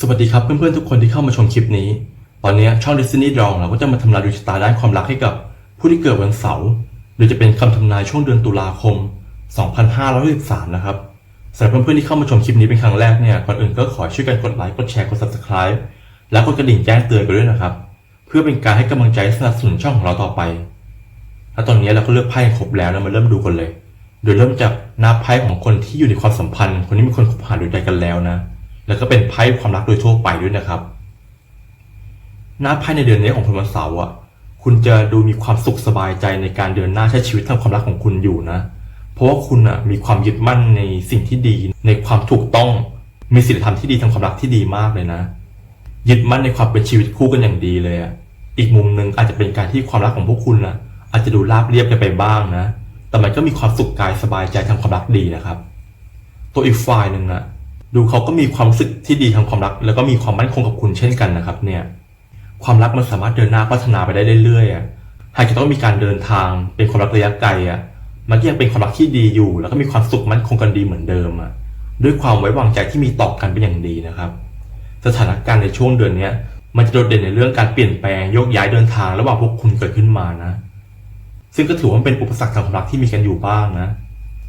สวัสดีครับเพื่อนๆทุกคนที่เข้ามาชมคลิปนี้ ตอนนี้ช่อง Destiny d r o เราก็จะมาทำนายดวงชะตาด้านความรักให้กับผู้ที่เกิดวันเสาร์โดยจะเป็นคำทำนายช่วงเดือนตุลาคม 2563 นะครับสำหรับเพื่อนๆที่เข้ามาชมคลิปนี้เป็นครั้งแรกเนี่ยก่อนอื่นก็ขอช่วยกันกดไลค์กดแชร์กด Subscribe และกดกระดิ่งแจ้งเตือนกันด้วยนะครับ เพื่อเป็นการให้กำลังใจสนับสนุนช่องของเราต่อไปและตอนนี้เราก็เลือกไพ่ครบแล้วเรามาเริ่มดูกันเลย โดยเริ่มจากหน้าไพ่ของคนที่อยู่ในความสัมพันธ์ คนที่มีคนคบหาดูใจกันแล้วนะ แล้วก็เป็นไพ่ความรักโดยทั่วไปด้วยนะครับหน้าไพ่ในเดือนนี้ของคนวันเสาร์อะ คุณจะดูมีความสุขสบายใจในการเดินหน้าใช้ชีวิตทางความรักของคุณอยู่นะ เพราะว่าคุณอะมีความยึดมั่นในสิ่งที่ดี ในความถูกต้อง มีศีลธรรมที่ดีทางความรักที่ดีมากเลยนะ ยึดมั่นในความเป็นชีวิตคู่กันอย่างดีเลยอะ อีกมุมหนึ่งอาจจะเป็นการที่ความรักของพวกคุณนะอาจจะดูราบเรียบกันไปบ้างนะ แต่มันก็มีความสุขกายสบายใจทางความรักดีนะครับ ตัวอีกฝ่ายหนึ่งอะ ดูเขาก็มีความรู้สึกที่ดีทางความรัก แล้วก็มีความมั่นคงกับคุณเช่นกันนะครับ เนี่ย ความรักมันสามารถเดินหน้าพัฒนาไปได้เรื่อยๆอะหากจะต้องมีการเดินทางเป็นความรักระยะไกลอะมันก็ยังเป็นความรักที่ดีอยู่ แล้วก็มีความสุขมั่นคงกันดีเหมือนเดิมอะด้วยความไว้วางใจที่มีต่อกันเป็นอย่างดีนะครับ สถานการณ์ในช่วงเดือนเนี้ยมันจะโดดเด่นในเรื่องการเปลี่ยนแปลงโยกย้ายเดินทางระหว่างพวกคุณเกิดขึ้นมานะ ซึ่งก็ถือว่าเป็นอุปสรรคทางความรักที่มีกันอยู่บ้างนะ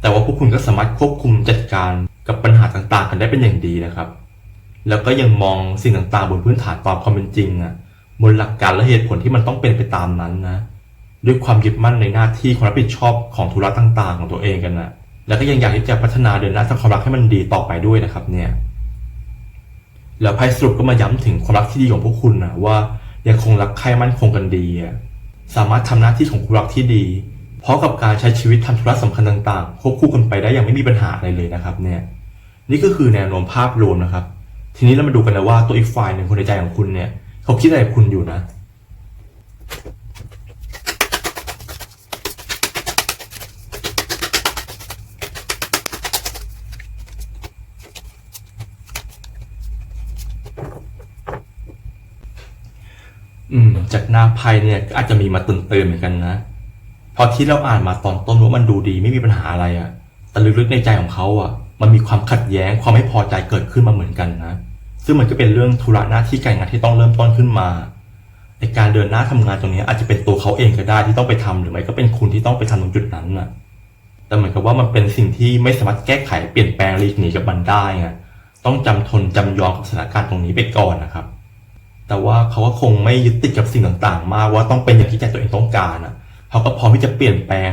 แต่ว่าพวกคุณก็สามารถควบคุมจัดการกับปัญหาต่างๆ กันได้เป็นอย่างดีนะครับ แล้วก็ยังมองสิ่งต่างๆ บนพื้นฐานตามความเป็นจริงอะบนหลักการและเหตุผลที่มันต้องเป็นไปตามนั้นนะ ด้วยความยึดมั่นในหน้าที่ความรับผิดชอบของธุระต่างๆ ของตัวเองกันนะแล้วก็ยังอยากที่จะพัฒนาเดินหน้าทางความรักให้มันดีต่อไปด้วยนะครับเนี่ยแล้วไพ่สรุปก็มาย้ำถึงความรักที่ดีของพวกคุณนะว่ายังคงรักใคร่มั่นคงกันดีอะสามารถทำหน้าที่ของคู่รักที่ดี พราะกับการใช้ชีวิตทำธุระสำคัญต่างๆควบคู่กันไปได้อย่างไม่มีปัญหาอะไรเลยนะครับเนี่ยนี่ก็คือแนวโน้มภาพรวมนะครับ ทีนี้เรามาดูกันนะว่าตัวอีกฝ่ายหนึ่งคนในใจของคุณเนี่ย เขาคิดอะไรคุณอยู่นะ อืม จากหน้าไพ่เนี่ยอาจจะมีมาตื่นเตือนเหมือนกันนะ ราะที่เราอ่านมาตอนต้นว่ามันดูดีไม่มีปัญหาอะไรอะแต่ลึกๆในใจของเขาอะมันมีความขัดแย้งความไม่พอใจเกิดขึ้นมาเหมือนกันนะ ซึ่งมันก็เป็นเรื่องธุระหน้าที่การงานที่ต้องเริ่มต้นขึ้นมาในการเดินหน้าทำงานตรงนี้อาจจะเป็นตัวเขาเองก็ได้ที่ต้องไปทำหรือไม่ก็เป็นคุณที่ต้องไปทำตรงจุดนั้นน่ะแต่เหมือนกับว่ามันเป็นสิ่งที่ไม่สามารถแก้ไขเปลี่ยนแปลงหลีกหนีกับมันได้ไงต้องจำทนจำยอมกับสถานการณ์ตรงนี้ไปก่อนนะครับ แต่ว่าเขาก็คงไม่ยึดติดกับสิ่งต่างๆ มากว่าต้องเป็นอย่างที่ใจตัวเองต้องการอะ เขาก็พร้อมที่จะเปลี่ยนแปลง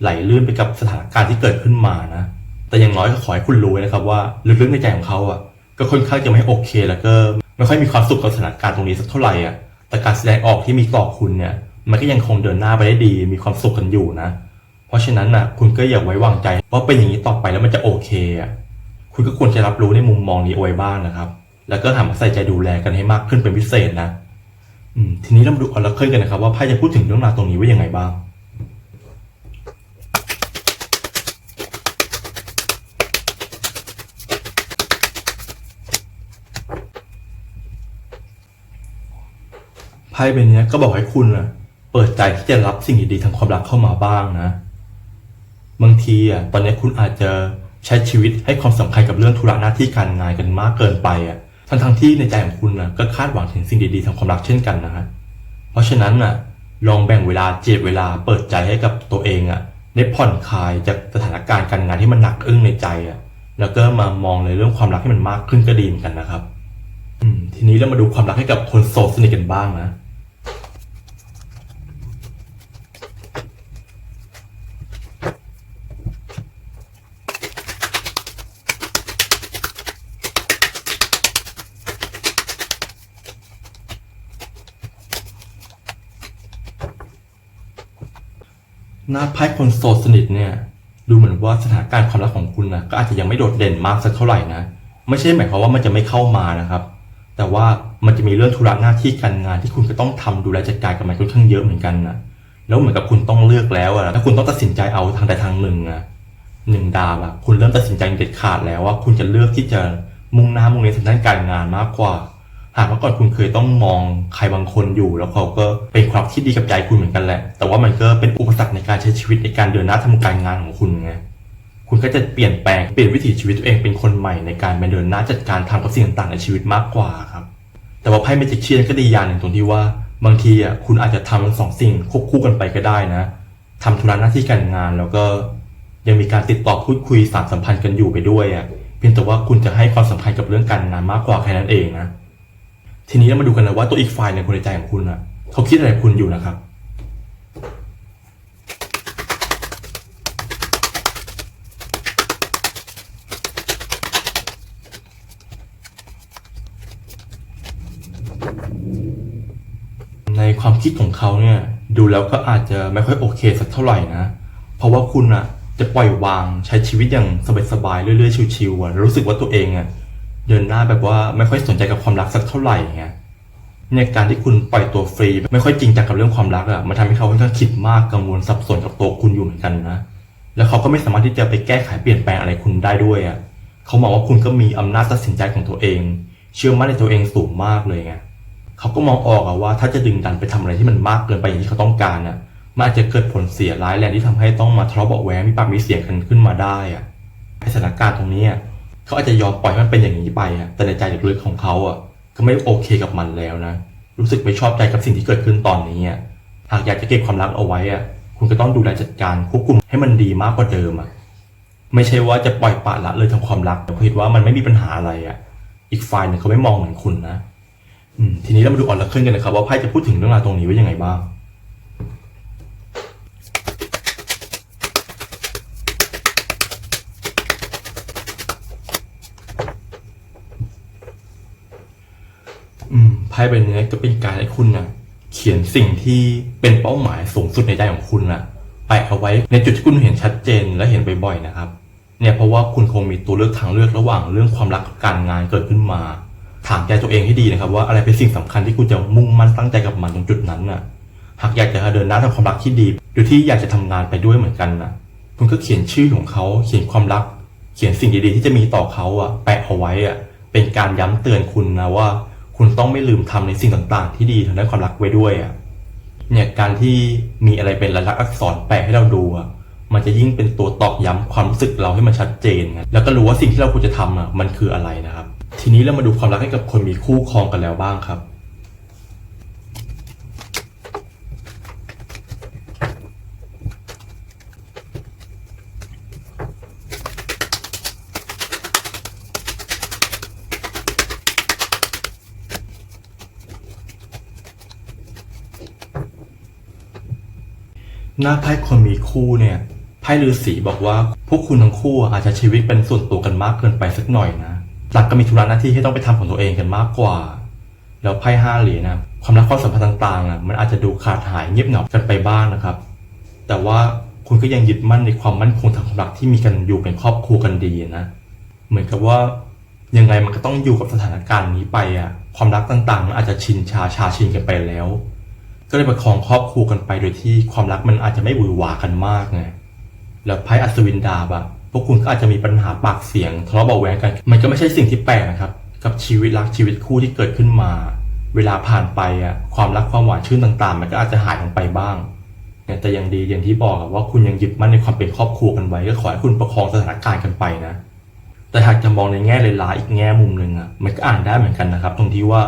ไหลลื่นไปกับสถานการณ์ที่เกิดขึ้นมานะ แต่อย่างน้อยก็ขอให้คุณรู้นะครับว่าลึกๆในใจของเขาอะ ก็ค่อนข้างจะไม่โอเคแล้วก็ไม่ค่อยมีความสุขกับสถานการณ์ตรงนี้สักเท่าไหร่อะ แต่การแสดงออกที่มีต่อคุณเนี่ย มันก็ยังคงเดินหน้าไปได้ดี มีความสุขกันอยู่นะ เพราะฉะนั้นน่ะ คุณก็อย่าไว้วางใจว่าเป็นอย่างนี้ต่อไปแล้วมันจะโอเคอะ คุณก็ควรจะรับรู้ในมุมมองนี้เอาไว้บ้างนะครับ แล้วก็หันมาใส่ใจดูแลกันให้มากขึ้นเป็นพิเศษนะ ทีนี้เรามาดูออร์เคิลกันนะครับว่าไพ่จะพูดถึงเรื่องราวตรงนี้ว่ายังไงบ้างไพ่ใบนี้ก็บอกให้คุณอะเปิดใจที่จะรับสิ่งดีๆทางความรักเข้ามาบ้างนะ บางทีอะตอนนี้คุณอาจจะใช้ชีวิตให้ความสำคัญกับเรื่องธุระหน้าที่การงานกันมากเกินไปอะ ทั้งทั้งที่ในใจของคุณนะก็คาดหวังถึงสิ่งดีๆทางความรักเช่นกันนะฮะเพราะฉะนั้นน่ะลองแบ่งเวลาเจ็บเวลาเปิดใจให้กับตัวเองอะได้ผ่อนคลายจากสถานการณ์การงานที่มันหนักอึ้งในใจอะแล้วก็มามองในเรื่องความรักให้มันมากขึ้นก็ดีเหมือนกันนะครับ อืมทีนี้เรามาดูความรักให้กับคนโสดสนิทกันบ้างนะ หน้าไพ่คนโสดสนิทเนี่ย ดูเหมือนว่าสถานการณ์ความรักของคุณนะก็อาจจะยังไม่โดดเด่นมากสักเท่าไหร่นะ ไม่ใช่หมายความว่ามันจะไม่เข้ามานะครับ แต่ว่ามันจะมีเรื่องธุระหน้าที่การงานที่คุณก็ต้องทำดูแลจัดการกับมันค่อนข้างเยอะเหมือนกันนะแล้วเหมือนกับคุณต้องเลือกแล้วอะถ้าคุณต้องตัดสินใจเอาทางใดทางหนึ่งอะหนึ่งดาวอะคุณเริ่มตัดสินใจเด็ดขาดแล้วว่าคุณจะเลือกที่จะมุ่งหน้ามุ่งเน้นทางด้านการงานมากกว่า หากเมื่อก่อนคุณเคยต้องมองใครบางคนอยู่ แล้วเขาก็เป็นความที่ดีกับใจคุณเหมือนกันแหละ แต่ว่ามันก็เป็นอุปสรรคในการใช้ชีวิตในการเดินหน้าทำการงานของคุณไงคุณก็จะเปลี่ยนแปลงเปลี่ยนวิถีชีวิตตัวเองเป็นคนใหม่ในการไปเดินหน้าจัดการทำกับสิ่งต่างๆในชีวิตมากกว่าครับแต่ว่าไพ่เมจิกเชียนก็ดีอย่างหนึ่งตรงที่ว่า บางทีอะคุณอาจจะทำทั้งสองสิ่งควบคู่กันไปก็ได้นะทำธุระหน้าที่การงานแล้วก็ยังมีการติดต่อพูดคุยสานสัมพันธ์กันอยู่ไปด้วยอะเพียงแต่ว่าคุณจะให้ความสำคัญกับเรื่องการงานมากกว่าแค่นั้นเองนะ ทีนี้เรามาดูกันนะว่าตัวอีกฝ่ายในคนในใจของคุณอะเขาคิดอะไรคุณอยู่นะครับ ในความคิดของเขาเนี่ยดูแล้วก็อาจจะไม่ค่อยโอเคสักเท่าไหร่นะ เพราะว่าคุณอะจะปล่อยวางใช้ชีวิตอย่างสบายๆเรื่อยๆชิวๆรู้สึกว่าตัวเองอะ เดินหน้าแบบว่าไม่ค่อยสนใจกับความรักสักเท่าไหร่ไงเนี่ยการที่คุณปล่อยตัวฟรี ไม่ค่อยจริงจังกับเรื่องความรักอะมันทำให้เขาค่อนข้างคิดมากกังวลสับสนกับตัวคุณอยู่เหมือนกันนะ แล้วเขาก็ไม่สามารถที่จะไปแก้ไขเปลี่ยนแปลงอะไรคุณได้ด้วยอะเขามองว่าคุณก็มีอำนาจตัดสินใจของตัวเอง เชื่อมั่นในตัวเองสูงมากเลยไงเขาก็มองออกอะว่า ถ้าจะดึงดันไปทำอะไรที่มันมากเกินไปอย่างที่เขาต้องการอะมันอาจจะเกิดผลเสียร้ายแรงที่ทำให้ต้องมาทะเลาะเบาะแว้งมีปากมีเสียงกันขึ้นมาได้อะในสถานการณ์ตรงนี้อะ เขาอาจจะยอมปล่อยให้มันเป็นอย่างนี้ไปอะแต่ในใจลึกๆของเขาอะก็ไม่โอเคกับมันแล้วนะ รู้สึกไม่ชอบใจกับสิ่งที่เกิดขึ้นตอนนี้อะหากอยากจะเก็บความรักเอาไว้อะคุณก็ต้องดูแลจัดการควบคุมให้มันดีมากกว่าเดิมอะไม่ใช่ว่าจะปล่อยปละละเลยทำความรักแต่คิดว่ามันไม่มีปัญหาอะไรอะอีกฝ่ายหนึ่งเขาไม่มองเหมือนคุณนะอืมทีนี้เรามาดูออร์ละเคิลกันนะครับว่าไพ่จะพูดถึงเรื่องราวตรงนี้ไว้ยังไงบ้าง ไพ่ใบนี้ก็เป็นการให้คุณนะเขียนสิ่งที่เป็นเป้าหมายสูงสุดในใจของคุณนะไปเอาไว้ในจุดที่คุณเห็นชัดเจนและเห็นบ่อยๆนะครับ เนี่ยเพราะว่าคุณคงมีตัวเลือกทางเลือกระหว่างเรื่องความรักกับการงานเกิดขึ้นมา ถามใจตัวเองให้ดีนะครับ ว่าอะไรเป็นสิ่งสำคัญที่คุณจะมุ่งมั่นตั้งใจกับมันตรงจุดนั้นน่ะ หากอยากจะเดินหน้าทำความรักที่ดีโดยที่อยากจะทำงานไปด้วยเหมือนกันนะคุณก็เขียนชื่อของเขาเขียนความรัก เขียนสิ่งดีๆที่จะมีต่อเขาอะแปะเอาไว้อะเป็นการย้ำเตือนคุณนะว่า คุณต้องไม่ลืมทำในสิ่งต่างๆ ที่ดีทางด้านความรักไว้ด้วยอะเนี่ยการที่มีอะไรเป็นลายลักษณ์อักษรแปะให้เราดูอะมันจะยิ่งเป็นตัวตอกย้ำความรู้สึกเราให้มันชัดเจนนะแล้วก็รู้ว่าสิ่งที่เราควรจะทำอะมันคืออะไรนะครับ ทีนี้เรามาดูความรักให้กับคนมีคู่ครองกันแล้วบ้างครับ หน้าไพ่คนมีคู่เนี่ยไพ่ฤาษีบอกว่าพวกคุณทั้งคู่อาจจะชีวิตเป็นส่วนตัวกันมากเกินไปสักหน่อยนะหลักก็มีธุระหน้าที่ที่ต้องไปทำของตัวเองกันมากกว่า แล้วไพ่ห้าเหรียญนะความรักความสัมพันธ์ต่างๆอะมันอาจจะดูขาดหายเงียบเหงากันไปบ้างนะครับ แต่ว่าคุณก็ยังยึดมั่นในความมั่นคงทางความรักที่มีกันอยู่เป็นครอบครัวกันดีนะเหมือนกับว่ายังไงมันก็ต้องอยู่กับสถานการณ์นี้ไปอะความรักต่างๆมันอาจจะชินชาชาชินกันไปแล้ว ก็เลยประคองครอบครัวกันไปโดยที่ความรักมันอาจจะไม่หวือหวากันมากไงแล้วไพ่อัศวินดาบอะพวกคุณก็อาจจะมีปัญหาปากเสียงทะเลาะเบาะแวงกัน มันก็ไม่ใช่สิ่งที่แปลกนะครับ กับชีวิตรักชีวิตคู่ที่เกิดขึ้นมา เวลาผ่านไปอะความรักความหวานชื่นต่างๆ มันก็อาจจะหายลงไปบ้างเนี่ยแต่ยังดีอย่างที่บอกว่าคุณยังยึดมั่นในความเป็นครอบครัวกันไว้ก็ขอให้คุณประคองสถานการณ์กันไปนะ แต่หากจะมองในแง่ร้ายๆอีกแง่มุมหนึ่งอะมันก็อ่านได้เหมือนกันนะครับ ตรงที่ว่า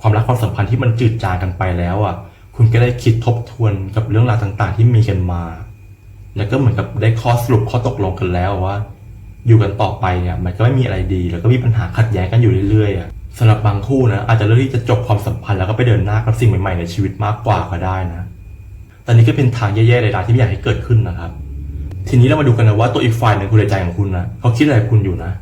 ความรักความสัมพันธ์ที่มันจืดจางกันไปแล้วอะ คุณก็ได้คิดทบทวนกับเรื่องราวต่างๆ ที่มีกันมา แล้วก็เหมือนกับได้ข้อสรุปข้อตกลงกันแล้วว่า อยู่กันต่อไปเนี่ยมันก็ไม่มีอะไรดี แล้วก็มีปัญหาขัดแย้งกันอยู่เรื่อยๆอสำหรับบางคู่นะอาจจะเลือกที่จะจบความสัมพันธ์แล้วก็ไปเดินหน้ากับสิ่งใหม่ๆในชีวิตมากกว่าก็ได้นะแต่นี่ก็เป็นทางแย่ๆเลยนะที่ไม่อยากให้เกิดขึ้นนะครับ ทีนี้เรามาดูกันนะว่าตัวอีกฝ่ายหนึ่งคุณในใจของคุณนะเขาคิดอะไรคุณอยู่นะ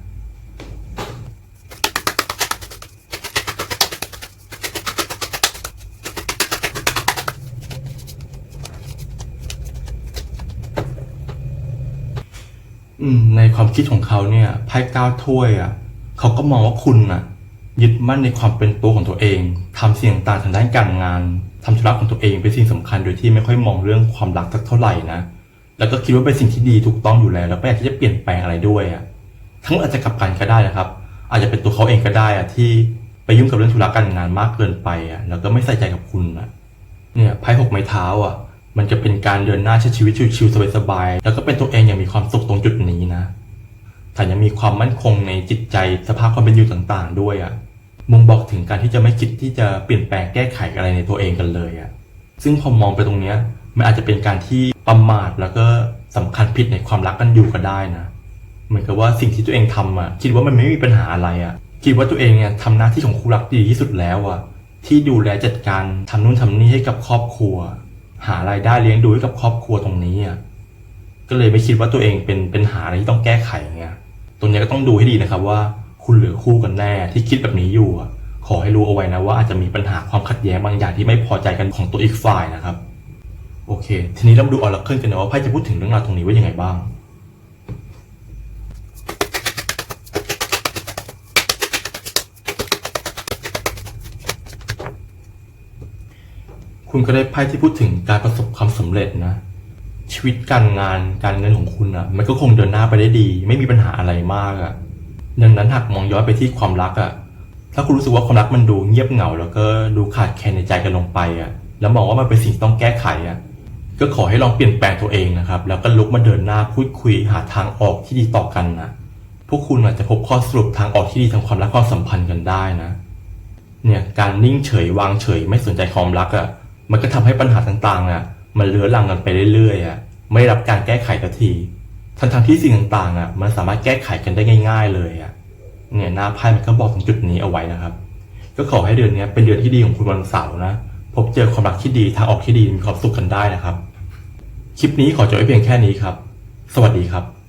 อืมในความคิดของเขาเนี่ยไพ่เก้าถ้วยอะเขาก็มองว่าคุณน่ะ ยึดมั่นในความเป็นตัวของตัวเองทำสิ่งต่างๆทางด้านการงานทำธุระของตัวเองเป็นสิ่งสำคัญโดยที่ไม่ค่อยมองเรื่องความรักสักเท่าไหร่นะแล้วก็คิดว่าเป็นสิ่งที่ดีถูกต้องอยู่แล้ว แล้วไม่อยากที่จะเปลี่ยนแปลงอะไรด้วยอะทั้งอาจจะกลับกันก็ได้นะครับ อาจจะเป็นตัวเขาเองก็ได้อะที่ไปยุ่งกับเรื่องธุระการงานมากเกินไปอะแล้วก็ไม่ใส่ใจกับคุณอะ เนี่ยไพ่หกไม้เท้าอะ มันจะเป็นการเดินหน้าใช้ชีวิตชิวๆสบายๆแล้วก็เป็นตัวเองอย่างมีความสุขตรงจุดนี้นะแถมยังมีความมั่นคงในจิตใจสภาพความเป็นอยู่ต่างๆ ด้วยอะ่ะมุมบอกถึงการที่จะไม่คิดที่จะเปลี่ยนแปลงแก้ไขอะไรในตัวเองกันเลยอะ่ะซึ่งพอมองไปตรงเนี้ยมันอาจจะเป็นการที่ประมาทแล้วก็สำคัญผิดในความรักกันอยู่ก็ได้นะเหมือนกับว่าสิ่งที่ตัวเองทำอะคิดว่ามันไม่มีปัญหาอะไรอะคิดว่าตัวเองเนี่ยทำหน้าที่ของคู่รักดีที่สุดแล้วอะที่ดูแลจัดการทำนู่นทำนี่ให้กับครอบครัว หารายได้เลี้ยงดูให้กับครอบครัวตรงนี้อะก็เลยไม่คิดว่าตัวเองเป็นเป็นหาอะไรที่ต้องแก้ไขเงี้ยตรงเนี้ยก็ต้องดูให้ดีนะครับว่า คุณเหลือคู่กันแน่ที่คิดแบบนี้อยู่อะขอให้รู้เอาไว้นะว่าอาจจะมีปัญหาความขัดแย้งบางอย่างที่ไม่พอใจกันของตัวอีกฝ่ายนะครับ โอเค ทีนี้เรามาดูออร์เคิลกันนะว่าไพ่จะพูดถึงเรื่องราวตรงนี้ว่ายังไงบ้าง คุณก็ได้ไพ่ที่พูดถึงการประสบความสำเร็จนะ ชีวิตการงานการเงินของคุณอะ มันก็คงเดินหน้าไปได้ดี ไม่มีปัญหาอะไรมากอะดังนั้นหากมองย้อนไปที่ความรักอะ ถ้าคุณรู้สึกว่าความรักมันดูเงียบเหงา แล้วก็ดูขาดแคลนในใจกันลงไปอะ แล้วมองว่ามันเป็นสิ่งต้องแก้ไขอะ ก็ขอให้ลองเปลี่ยนแปลงตัวเองนะครับ แล้วก็ลุกมาเดินหน้าพูดคุยหาทางออกที่ดีต่อกันนะพวกคุณอาจจะพบข้อสรุปทางออกที่ดีทางความรักความสัมพันธ์กันได้นะ เนี่ยการนิ่งเฉยวางเฉยไม่สนใจความรักอะ่ะ มันก็ทำให้ปัญหาต่างๆอะมันเลื้อรังกันไปเรื่อยๆอะไม่รับการแก้ไขสักทีทั้งทที่สิ่งต่างๆอะมันสามารถแก้ไขกันได้ง่าย ๆ เลยอะเนี่ยหน้าไพ่มันก็บอกถึงจุดนี้เอาไว้นะครับ ก็ขอให้เดือนนี้เป็นเดือนที่ดีของคุณวันเสาร์นะพบเจอความรักที่ดีทางออกที่ดีมีความสุขกันได้นะครับ คลิปนี้ขอจบไว้เพียงแค่นี้ครับ สวัสดีครับ